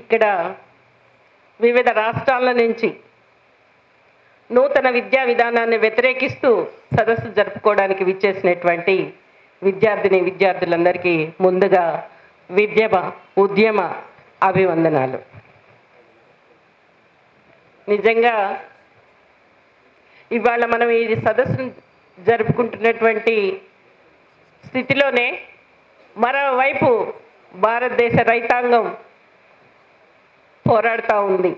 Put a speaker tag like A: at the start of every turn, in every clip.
A: ఇక్కడ వివిధ రాష్ట్రాల నుంచి నూతన విద్యా విధానాన్ని వ్యతిరేకిస్తూ సదస్సు జరుపుకోవడానికి విచ్చేసినటువంటి విద్యార్థిని విద్యార్థులందరికీ ముందుగా విద్యమ ఉద్యమ అభివందనాలు. నిజంగా ఇవాళ మనం ఈ సదస్సును జరుపుకుంటున్నటువంటి స్థితిలోనే మరోవైపు భారతదేశ రైతాంగం పోరాడుతూ ఉంది.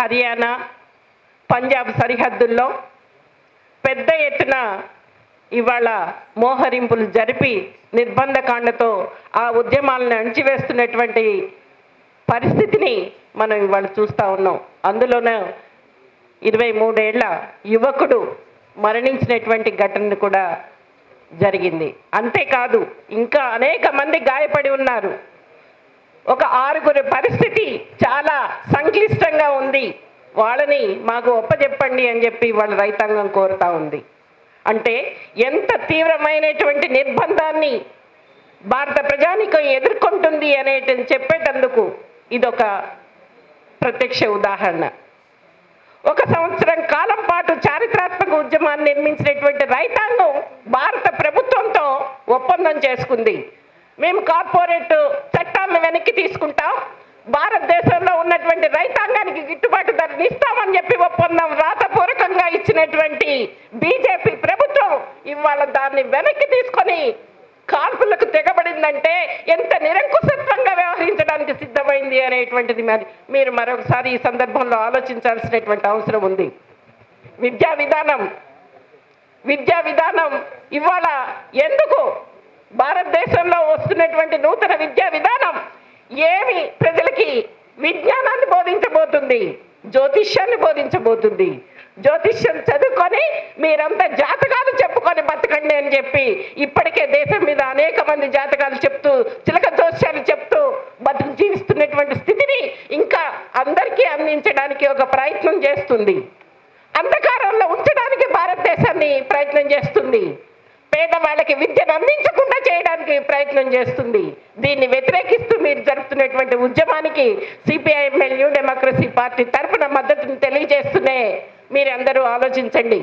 A: హర్యానా పంజాబ్ సరిహద్దుల్లో పెద్ద ఎత్తున ఇవాళ మోహరింపులు జరిపి నిర్బంధకాండతో ఆ ఉద్యమాలను అణిచివేస్తున్నటువంటి పరిస్థితిని మనం ఇవాళ చూస్తూ ఉన్నాం. అందులోనే ఇరవై మూడేళ్ళ యువకుడు మరణించినటువంటి ఘటన కూడా జరిగింది. అంతేకాదు ఇంకా అనేక మంది గాయపడి ఉన్నారు. ఒక ఆరుగురి పరిస్థితి చాలా సంక్లిష్టంగా ఉంది. వాళ్ళని మాకు ఒప్పజెప్పండి అని చెప్పి వాళ్ళ రైతాంగం కోరుతా ఉంది. అంటే ఎంత తీవ్రమైనటువంటి నిర్బంధాన్ని భారత ప్రజానికం ఎదుర్కొంటుంది అనేటి చెప్పేటందుకు ఇదొక ప్రత్యక్ష ఉదాహరణ. ఒక సంవత్సరం కాలం పాటు చారిత్రాత్మక ఉద్యమాన్ని నిర్మించినటువంటి రైతాంగం భారత ప్రభుత్వంతో ఒప్పందం చేసుకుంది. మేము కార్పొరేట్ చట్టాలను వెనక్కి తీసుకుంటాం. భారతదేశంలో ఉన్నటువంటి రైతాంగానికి గిట్టుబాటు ధరని ఇస్తామని చెప్పి ఒప్పందం రాతపూర్వకంగా ఇచ్చినటువంటి బీజేపీ ప్రభుత్వం ఇవాళ దాన్ని వెనక్కి తీసుకొని కాల్పులకు తెగబడిందంటే ఎంత నిరంకుశత్వంగా వ్యవహరించడానికి సిద్ధమైంది అనేటువంటిది మరి మీరు మరొకసారి ఈ సందర్భంలో ఆలోచించాల్సినటువంటి అవసరం ఉంది. విద్యా విధానం విద్యా విధానం ఇవాళ ఎందుకు? భారతదేశంలో వస్తున్నటువంటి నూతన విద్యా విధానం ఏమి ప్రజలకి విజ్ఞానాన్ని బోధించబోతుంది జ్యోతిష్యాన్ని బోధించబోతుంది. జ్యోతిష్యం చదువుకొని మీరంతా జాతకాలు చెప్పుకొని బతకండి అని చెప్పి ఇప్పటికే దేశం మీద అనేక మంది జాతకాలు చెప్తూ చిలక జోస్యాలు చెప్తూ బతుకు జీవిస్తున్నటువంటి స్థితిని ఇంకా అందరికీ అందించడానికి ఒక ప్రయత్నం చేస్తుంది. అంధకారంలో ఉంచడానికి భారతదేశాన్ని ప్రయత్నం చేస్తుంది. పేదవాళ్ళకి విద్యను అందించకుండా చేయడానికి ప్రయత్నం చేస్తుంది. దీన్ని వ్యతిరేకిస్తూ మీరు జరుపుతున్నటువంటి ఉద్యమానికి సిపిఐఎంఎల్ న్యూ డెమోక్రసీ పార్టీ తరఫున మద్దతును తెలియజేస్తూనే మీరందరూ ఆలోచించండి.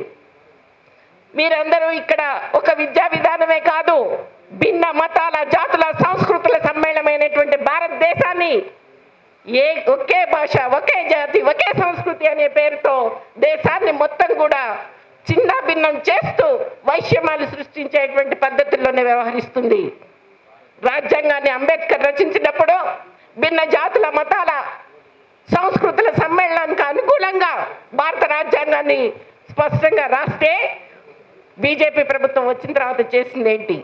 A: మీరందరూ ఇక్కడ ఒక విద్యా విధానమే కాదు భిన్న మతాల జాతుల సంస్కృతుల సమ్మేళనమైనటువంటి భారతదేశాన్ని ఏ ఒకే భాష ఒకే జాతి ఒకే సంస్కృతి అనే పేరుతో దేశాన్ని మొత్తం కూడా చిన్న భిన్నం చేస్తూ వైషమ్యాలు సృష్టించేటువంటి పద్ధతుల్లోనే వ్యవహరిస్తుంది. రాజ్యాంగాన్ని అంబేద్కర్ రచించినప్పుడు భిన్న జాతుల మతాల సంస్కృతుల సమ్మేళనానికి అనుకూలంగా భారత రాజ్యాంగాన్ని స్పష్టంగా రాస్తే బీజేపీ ప్రభుత్వం వచ్చిన తర్వాత చేసింది ఏంటి?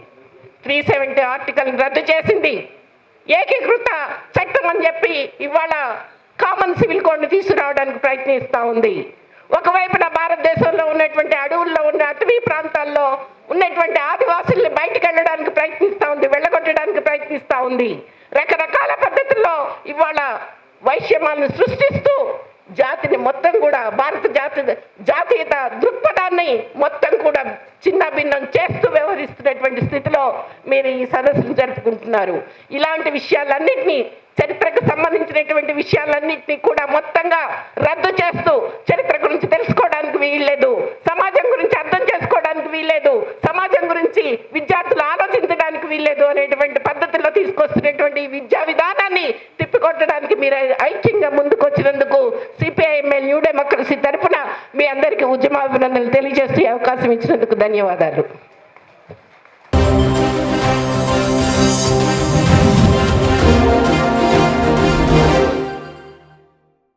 A: త్రీ సెవెంటీ ఆర్టికల్ రద్దు చేసింది. ఏకీకృత చట్టం అని చెప్పి ఇవాళ కామన్ సివిల్ కోడ్ని తీసుకురావడానికి ప్రయత్నిస్తూ ఉంది. ఒకవేళ ఉన్నటువంటి అడవుల్లో ఉన్న అటవీ ప్రాంతాల్లో ఉన్నటువంటి ఆదివాసుల్ని బయటకు వెళ్ళడానికి ప్రయత్నిస్తూ ఉంది వెళ్ళగొట్టడానికి ప్రయత్నిస్తూ ఉంది. రకరకాల పద్ధతుల్లో ఇవాళ వైషమ్యాలను సృష్టిస్తూ జాతిని మొత్తం కూడా భారత జాతి జాతీయత దృక్పథాన్ని మొత్తం కూడా చిన్న భిన్నం చేస్తూ వ్యవహరిస్తున్నటువంటి స్థితిలో మీరు ఈ సదస్సును జరుపుకుంటున్నారు. ఇలాంటి విషయాలన్నింటినీ చరిత్రకు సంబంధించినటువంటి విషయాలన్నింటినీ కూడా మొత్తంగా రద్దు చేస్తూ చరిత్ర గురించి తెలుసుకోవడానికి వీల్లేదు. ఉన్నటువంటి విద్యా విధానాన్ని తిప్పికొట్టడానికి మీరు ఐక్యంగా ముందుకు వచ్చినందుకు సిపిఐఎంఎల్ న్యూ డెమోక్రసీ తరఫున మీ అందరికీ ఉద్యమాభినందనలు తెలియజేస్తూ అవకాశం ఇచ్చినందుకు ధన్యవాదాలు.